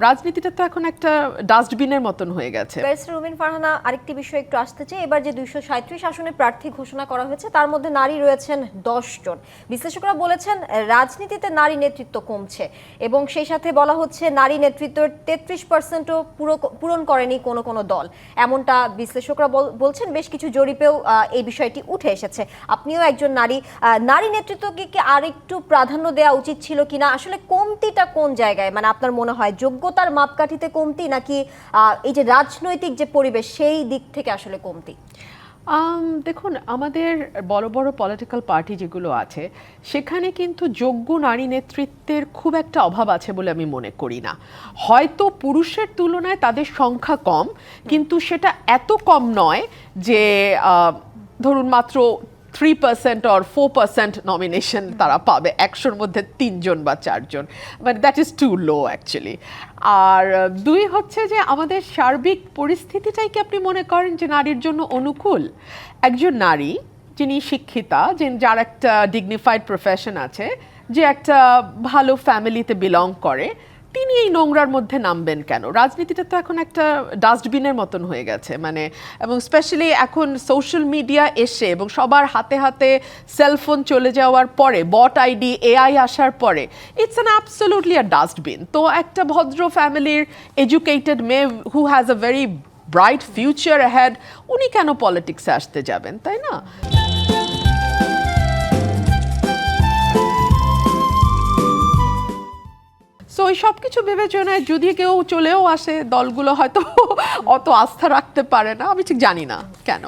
রাজনীতিটা তো এখন একটা ডাস্টবিনের মতন হয়ে গেছে। ব্যারিস্টার রুবিন ফারহানা, আরেকটি বিষয় একটু আসতে চাই। এবার যে দুইশো সাঁত্রিশ আসনে প্রার্থী ঘোষণা করা হয়েছে, তার মধ্যে নারী রয়েছেন দশ জন। বিশ্লেষকরা বলেছেন, রাজনীতিতে নারী নেতৃত্ব কমছে এবং সেই সাথে বলা হচ্ছে, নারী নেতৃত্বের তেত্রিশ পার্সেন্টও পুরো পূরণ করেনি কোনো কোনো দল। এমনটা বিশ্লেষকরা বল- বলছেন, বেশ কিছু জরিপেও এই বিষয়টি উঠে এসেছে। আপনিও একজন নারী নারী নেতৃত্বকে কি আরেকটু প্রাধান্য দেওয়া উচিত ছিল কিনা? আসলে কমতিটা কোন জায়গায়? মানে আপনার মনে হয় যোগ্যতার মাপকাঠিতে কমতি নাকি এই যে রাজনৈতিক যে পরিবেশ, সেই দিক থেকে আসলে কমতি? দেখুন, আমাদের বড় বড় পলিটিক্যাল পার্টি যেগুলো আছে, সেখানে কিন্তু যোগ্য নারী নেতৃত্বের খুব একটা অভাব আছে বলে আমি মনে করি না। হয়তো পুরুষের তুলনায় তাদের সংখ্যা কম, কিন্তু সেটা এত কম নয় যে ধরুন মাত্র three percent or four percent nomination তারা পাবে। একশোর মধ্যে তিনজন বা চারজন। But that is too low actually আর দুই হচ্ছে যে আমাদের সার্বিক পরিস্থিতিটাই কি আপনি মনে করেন যে নারীর জন্য অনুকূল? একজন নারী, যিনি শিক্ষিতা, যে যার একটা ডিগনিফাইড প্রফেশন আছে, যে একটা ভালো ফ্যামিলিতে বিলং করে তিনি এই নোংরার মধ্যে নামবেন কেন? রাজনীতিটা তো এখন একটা ডাস্টবিনের মতন হয়ে গেছে মানে এবং স্পেশালি এখন সোশ্যাল মিডিয়া এসে এবং সবার হাতে হাতে সেলফোন চলে যাওয়ার পরে বট আইডি এআই আসার পরে it's an absolutely a dustbin. তো একটা ভদ্র ফ্যামিলির এডুকেটেড মেয়ে who has a very bright future had উনি কেন পলিটিক্সে আসতে যাবেন, তাই না? ওই সব কিছু বিবেচনায় যদি কেউ চলেও আসে, দলগুলো হয়তো অত আস্থা রাখতে পারে না। আমি ঠিক জানি না কেন।